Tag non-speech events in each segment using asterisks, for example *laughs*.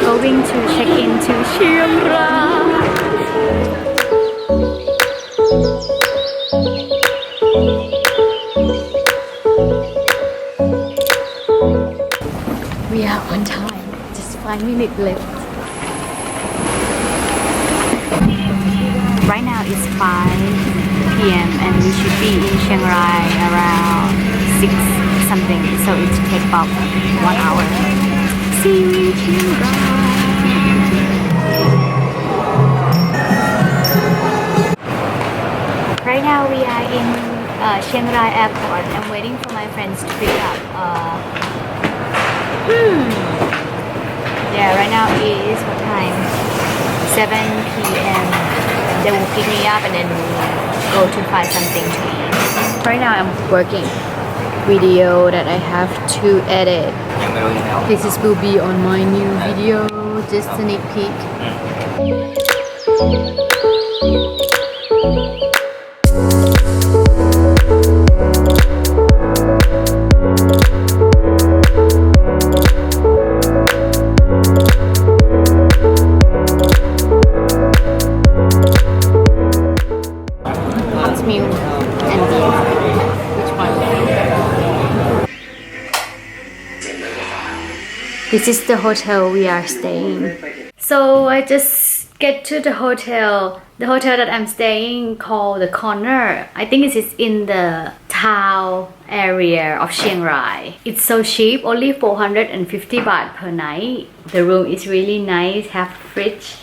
going to check into Chiang Rai We are on time just five minutes left Right now it's 5 p.m. and we should be in Chiang Rai around 6 something. So it take about one hour. Right now we are in uh, Chiang Rai airport. I'm waiting for my friends to pick up. Uh, hmm. Yeah, right now is what time? 7 p.m. They will pick me up and then go to find something to eat. Right now I'm working video that I have to edit. This is will be on my new video, just a sneak peek. This is the hotel we are staying. So I just get to the hotel. The hotel that I'm staying called the Corner. I think it is in the town area of Chiang Rai. It's so cheap, only 450 baht per night. The room is really nice, have fridge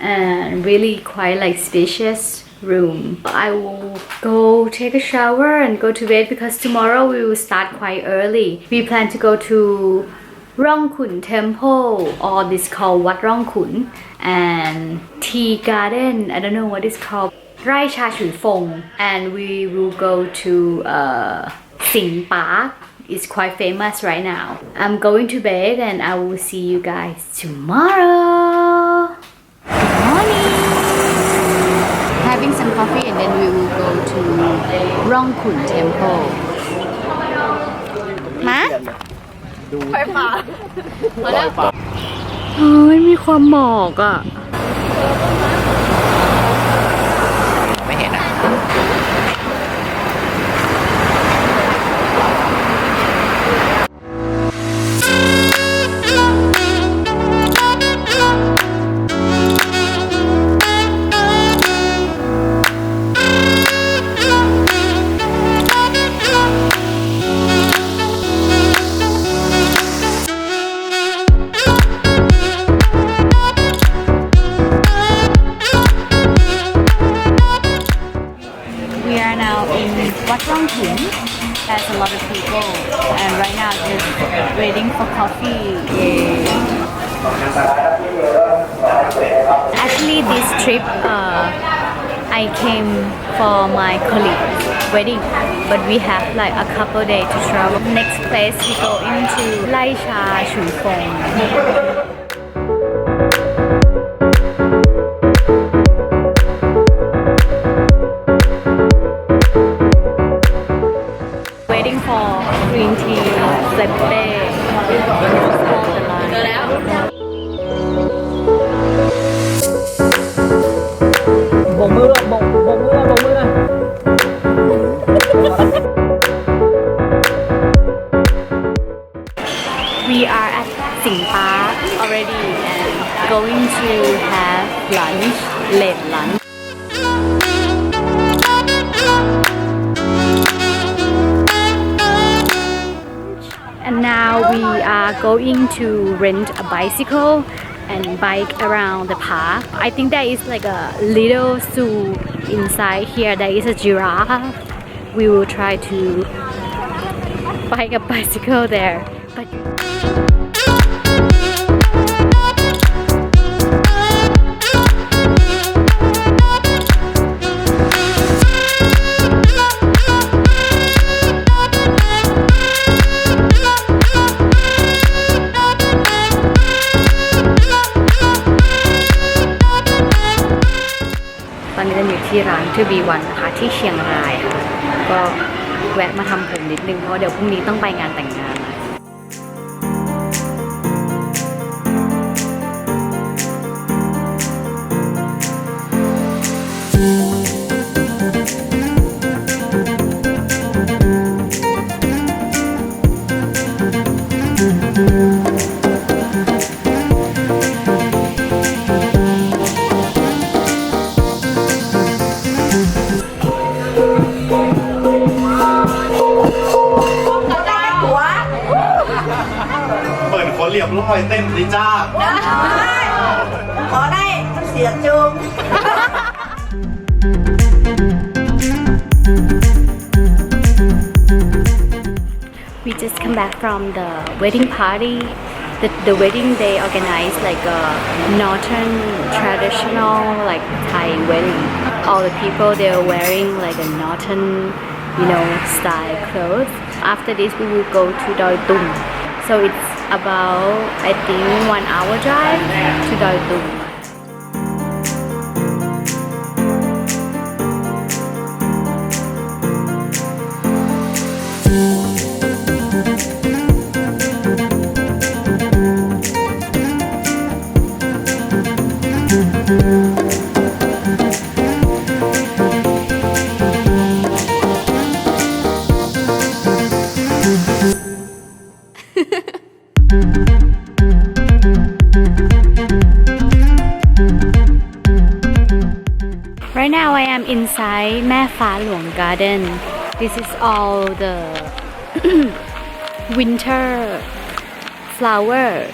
and really quite like spacious room. I will go take a shower and go to bed because tomorrow we will start quite early. We plan to go to Rong Khun Temple or this called Wat Rong Khun and Tea Garden. I don't know what it's called. Rai Cha Chui Fong and we will go to uh, Sing Park. It's quite famous right now. I'm going to bed and I will see you guys tomorrow. Good morning. Having some coffee and then we will go to Rong Khun Temple. ไฟฟ้ามาแล้วเฮ้ยมีความหมอกอะ There's a lot of people, and right now just waiting for coffee. Actually, this trip, uh, I came for my colleague's wedding, but we have like a couple days to travel. Next place we go into Lai Cha Chui Fong. Lunch, late lunch. And now we are going to rent a bicycle and bike around the park. I think there is like a little zoo inside here. There is a giraffe. We will try to bike a *laughs* bicycle there. But ที่ร้านทูบีวันนะคะที่เชียงรายค่ะ ก็แวะมาทำผมนิดนึงเพราะเดี๋ยวพรุ่งนี้ต้องไปงานแต่งงาน น้องพล*laughs* อยเต้นสิจ้า ขอได้เสียจูง We just come back from the wedding party. The, the wedding they organized like a northern traditional like Thai wedding. All the people they are wearing like a northern, you know, style clothes. After this we will go to Doi Tung. So it's about I think one hour drive to Doi Tung. Right ฟ้าหลวง Garden. This is all the *clears throat* winter flowers.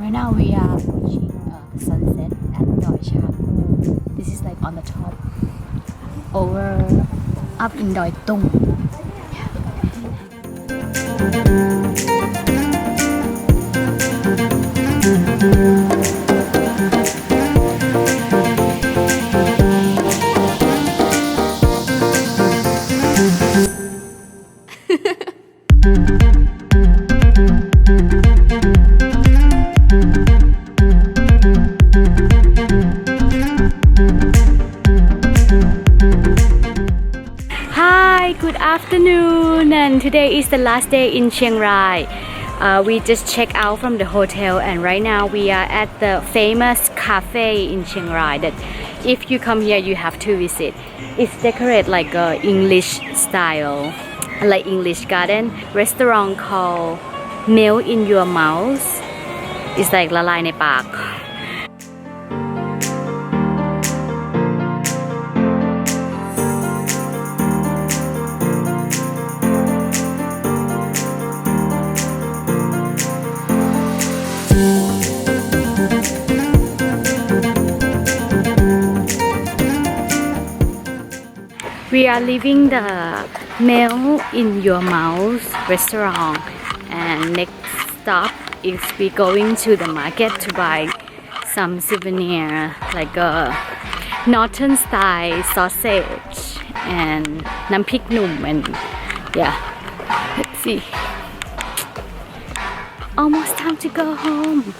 Right now we are watching uh, the sunset at Doi Chapu. This is like on the top over up in Doi Tung. good afternoon and today is the last day in Chiang Rai. Uh, we just checked out from the hotel and right now we are at the famous cafe in Chiang Rai that if you come here you have to visit. It's decorated like a English style, like English garden restaurant called Meal in Your Mouth. It's like La Lai Ne Park. are leaving the meal in your mouth restaurant. And next stop is we going to the market to buy some souvenir like a northern style sausage and nampik noom and yeah let's see. Almost time to go home.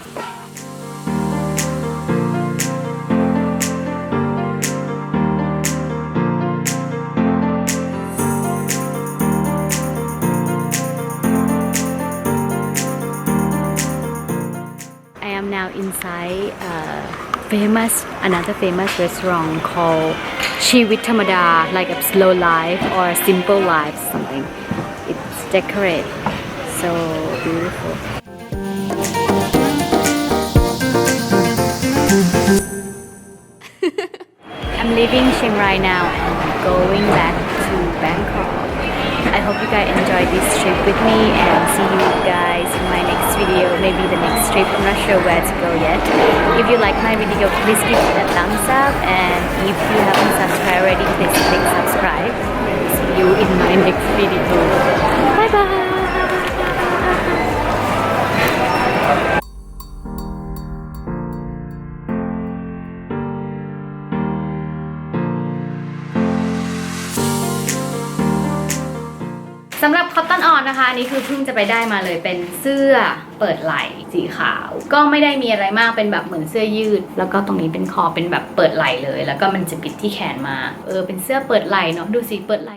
Famous another famous restaurant called Chivit Tamada, like a slow life or a simple life something. It's decorated so beautiful. *laughs* I'm leaving Chiang Rai now and going back to Bangkok. I hope you guys enjoyed this trip with me and see you guys in my next video, maybe the next trip. I'm not sure where to go yet. If you like my video, please give it a thumbs up and if you haven't subscribed already, please click subscribe. See you in my *laughs* next video. Bye bye! สำหรับคอตตอนออนนะคะอันนี้คือเพิ่งจะไปได้มาเลยเป็นเสื้อเปิดไหล่สีขาว ก็ไม่ได้มีอะไรมากเป็นแบบเหมือนเสื้อยืด แล้วก็ตรงนี้เป็นคอเป็นแบบเปิดไหล่เลย แล้วก็มันจะปิดที่แขนมา เออเป็นเสื้อเปิดไหล่เนาะดูสิเปิดไหล่